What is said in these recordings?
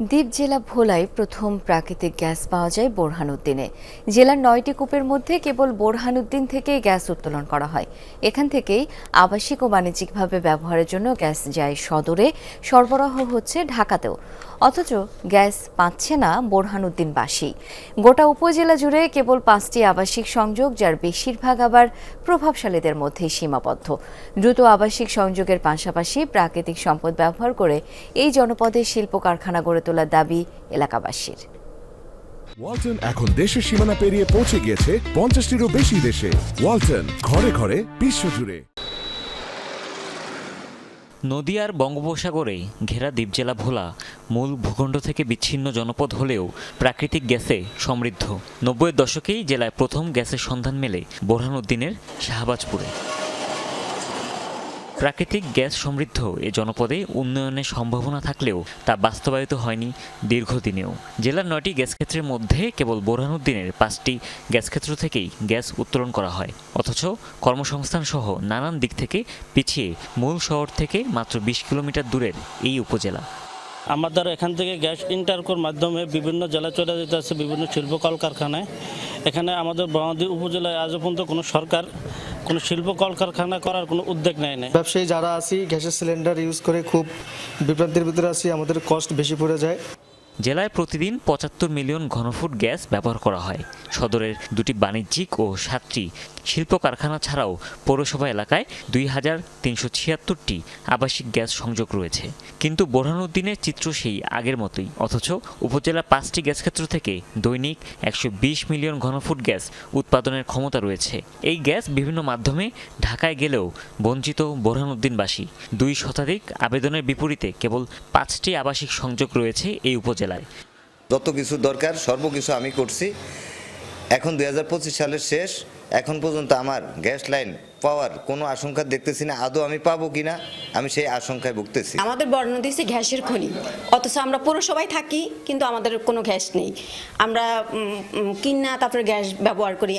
দ্বীপ জেলা ভোলায় প্রথম প্রাকৃতিক গ্যাস পাওয়া যায় বোরহানুদ্দিনে। জেলার নয়টি কূপের মধ্যে কেবল বোরহানুদ্দিন থেকেই গ্যাস উত্তোলন করা হয়। এখান থেকেই আবাসিক ও বাণিজ্যিকভাবে ব্যবহারের জন্য গ্যাস যায় সদরে, সরবরাহ হচ্ছে ঢাকাতেও। অথচ গ্যাস পাচ্ছে না বোরহানুদ্দিনবাসী। গোটা উপজেলা জুড়ে কেবল পাঁচটি আবাসিক সংযোগ, যার বেশিরভাগ আবার প্রভাবশালীদের মধ্যেই সীমাবদ্ধ। দ্রুত আবাসিক সংযোগের পাশাপাশি প্রাকৃতিক সম্পদ ব্যবহার করে এই জনপদে শিল্প কারখানা গড়ে তোলার দাবি এলাকাবাসীর। ওয়ালটন এখন দেশের সীমানা পেরিয়ে পৌঁছে গিয়েছে পঞ্চাশটিরও বেশি দেশে। ওয়ালটন ঘরে ঘরে বিশ্বজুড়ে। নদী আর বঙ্গোপসাগরে ঘেরা দ্বীপ জেলা ভোলা মূল ভূখণ্ড থেকে বিচ্ছিন্ন জনপদ হলেও প্রাকৃতিক গ্যাসে সমৃদ্ধ। নব্বইয়ের দশকেই জেলায় প্রথম গ্যাসের সন্ধান মেলে বোরহানুদ্দিনের শাহবাজপুরে। প্রাকৃতিক গ্যাস সমৃদ্ধ এ জনপদে উন্নয়নের সম্ভাবনা থাকলেও তা বাস্তবায়িত হয়নি দীর্ঘদিনেও। জেলার নয়টি গ্যাস ক্ষেত্রের মধ্যে কেবল বোরহানুদ্দিনের পাঁচটি গ্যাস ক্ষেত্র থেকেই গ্যাস উত্তোলন করা হয়। অথচ কর্মসংস্থান সহ নানান দিক থেকে পিছিয়ে মূল শহর থেকে মাত্র বিশ কিলোমিটার দূরের এই উপজেলা। আমাদের এখান থেকে গ্যাস ইন্টারকোর মাধ্যমে বিভিন্ন জেলা চলে যেতে আছে বিভিন্ন শিল্প কলকারখানায়। এখানে আমাদের বরাদি উপজেলায় আজও পর্যন্ত কোনো সরকার কোনো শিল্প কলকারখানা করার কোনো উদ্যোগ নেয় না ব্যবসায়ী যারা আছি, গ্যাসের সিলিন্ডার ইউজ করে খুব বিভ্রান্তির ভিতরে আছি, আমাদের কস্ট বেশি পড়ে যায়। জেলায় প্রতিদিন পঁচাত্তর মিলিয়ন ঘনফুট গ্যাস ব্যবহার করা হয়। সদরের দুটি বাণিজ্যিক ও সাতটি শিল্প কারখানা ছাড়াও পৌরসভা এলাকায় দুই হাজার তিনশো ছিয়াত্তরটি আবাসিক গ্যাস সংযোগ রয়েছে। কিন্তু বোরহানুদ্দিনের চিত্র সেই আগের মতোই। অথচ উপজেলার পাঁচটি গ্যাস ক্ষেত্র থেকে দৈনিক একশো বিশ মিলিয়ন ঘনফুট গ্যাস উৎপাদনের ক্ষমতা রয়েছে। এই গ্যাস বিভিন্ন মাধ্যমে ঢাকায় গেলেও বঞ্চিত বোরহানুদ্দিনবাসী। দুই শতাধিক আবেদনের বিপরীতে কেবল পাঁচটি আবাসিক সংযোগ রয়েছে এই উপজেলায় যত কিছু দরকার সর্বকিছু আমি করছি। এখন দু হাজার পঁচিশ সালের শেষ। এখন পর্যন্ত আমার গ্যাস লাইন পাওয়ার কোনো আশঙ্কা দেখতেছি না আদৌ আমি পাবো কিনা আমি সেই আশঙ্কায় ভুগতেছি। আমাদের বর্ণ দিয়েছে গ্যাসের খনি। অথচ আমরা পৌরসভায় থাকি কিন্তু আমাদের কোনো গ্যাস নেই। আমরা কিনা তারপরে গ্যাস ব্যবহার করি।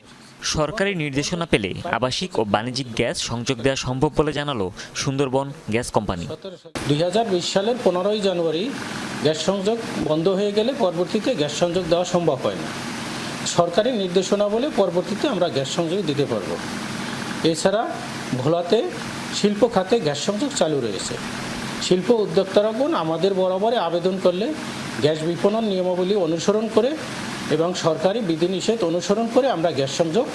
সরকারি নির্দেশনা পেলে আবাসিক ও বাণিজ্যিক গ্যাস সংযোগ দেওয়া সম্ভব বলে জানালো সুন্দরবন গ্যাস কোম্পানি। দুই হাজার বিশ সালের পনেরোই জানুয়ারি গ্যাস সংযোগ বন্ধ হয়ে গেলে পরবর্তীতে গ্যাস সংযোগ দেওয়া সম্ভব হয় না। সরকারি নির্দেশনা বলে পরবর্তীতে আমরা গ্যাস সংযোগ দিতে পারব। এছাড়া ভোলাতে শিল্প খাতে গ্যাস সংযোগ চালু রয়েছে। শিল্প উদ্যোক্তারাগণ আমাদের বরাবরে আবেদন করলে গ্যাস বিপণন নিয়মাবলী অনুসরণ করে এবং সরকারি বিধিনিষেধ অনুসরণ করে আমরা গ্যাস সংযোগ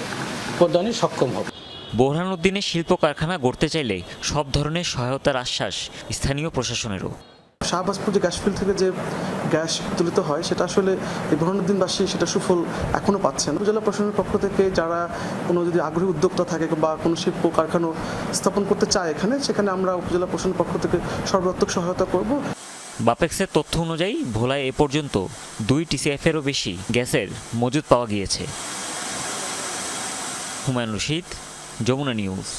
প্রদানে সক্ষম হব। বোরহানুদ্দিনের শিল্প কারখানা গড়তে চাইলে সব ধরনের সহায়তার আশ্বাস স্থানীয় প্রশাসনেরও। শাহবাজপুর যে গ্যাস ফিল্ড থেকে যে গ্যাস উত্তোলিত হয়, সেটা আসলে এই বরণুদ্দিনবাসী সেটা সুফল এখনও পাচ্ছেন উপজেলা প্রশাসনের পক্ষ থেকে যারা কোনো যদি আগ্রহী উদ্যোক্তা থাকে বা কোনো শিল্প কারখানা স্থাপন করতে চায় এখানে, সেখানে আমরা উপজেলা প্রশাসনের পক্ষ থেকে সর্বাত্মক সহায়তা করব। বাপেক্সের তথ্য অনুযায়ী ভোলায় এ পর্যন্ত দুই টিসিএফেরও বেশি গ্যাসের মজুদ পাওয়া গিয়েছে। হুমায়ুন রশিদ, যমুনা নিউজ।